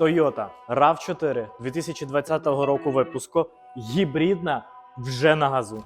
Toyota RAV4 2020 року випуску. Гібридна вже на газу.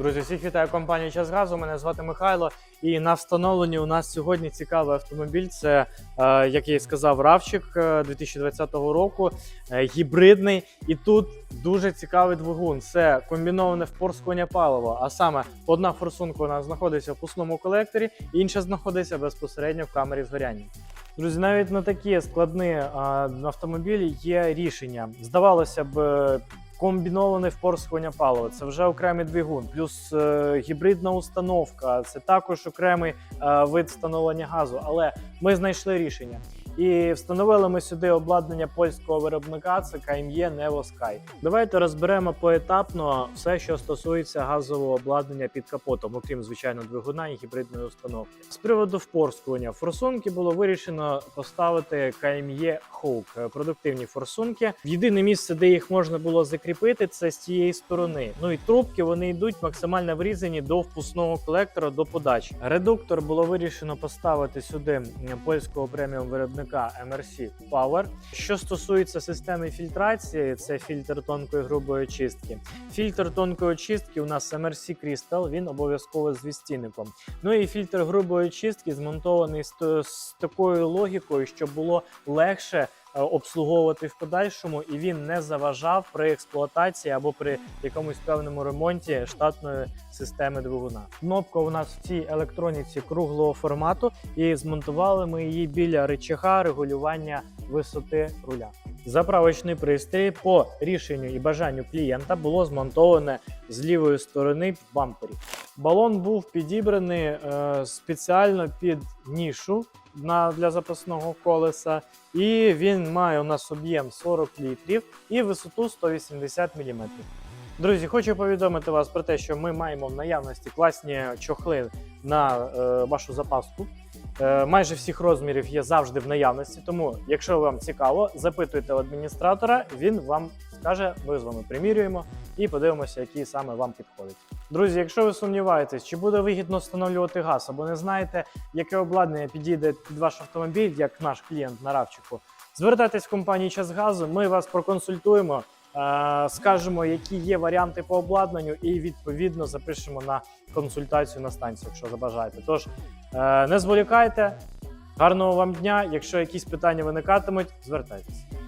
Друзі, всіх вітаю компанію Час Газу. Мене звати Михайло. І на встановленні у нас сьогодні цікавий автомобіль. Це, е, як я і сказав, Равчик е, 2020 року, е, гібридний. І тут дуже цікавий двигун. Це комбіноване впорскування палива. А саме одна форсунка у нас знаходиться в пусному колекторі, інша знаходиться безпосередньо в камері згоряння. Друзі, навіть на такі складні автомобілі є рішення. Здавалося б, е, комбіноване впорскування палива, це вже окремий двигун, плюс е, гібридна установка, це також окремий е, вид встановлення газу. Але ми знайшли рішення. І встановили ми сюди обладнання польського виробника, це KME Nevo Sky. Давайте розберемо поетапно все, що стосується газового обладнання під капотом, окрім звичайно двигуна і гібридної установки. З приводу впорскування форсунки було вирішено поставити KME Hawk, е, продуктивні форсунки. Єдине місце, де їх можна було закріпити, це з цієї сторони. Ну і трубки вони йдуть максимально врізані до впускного колектора до подачі. Редуктор було вирішено поставити сюди польського преміум виробника MRC Power. Що стосується системи фільтрації, це фільтр тонкої грубої очистки. Фільтр тонкої очистки у нас MRC Crystal, він обов'язково з відстійником. Ну і фільтр грубої очистки змонтований з, такою логікою, щоб було легше обслуговувати в подальшому, і він не заважав при експлуатації або при якомусь певному ремонті штатної системи двигуна. Кнопка у нас в цій електроніці круглого формату, і змонтували ми її біля рычага регулювання висоти руля. Заправочний пристрій по рішенню і бажанню клієнта було змонтоване з лівої сторони в бампері. Балон був підібраний е, спеціально під нішу на, для запасного колеса, і він має у нас об'єм 40 літрів і висоту 180 мм. Друзі, хочу повідомити вас про те, що ми маємо в наявності класні чохли на е, вашу запаску. Е, майже всіх розмірів є завжди в наявності. Тому, якщо вам цікаво, запитуйте адміністратора, він вам скаже, ми з вами примірюємо і подивимося, який саме вам підходить. Друзі, якщо ви сумніваєтесь, чи буде вигідно встановлювати газ, або не знаєте, яке обладнання підійде під ваш автомобіль, як наш клієнт на Равчику, звертайтесь в компанію час газу. Ми вас проконсультуємо. е, Скажемо, які є варіанти по обладнанню, і відповідно запишемо на консультацію на станцію, якщо забажаєте. Тож е, не зволікайте, гарного вам дня. Якщо якісь питання виникатимуть, звертайтеся.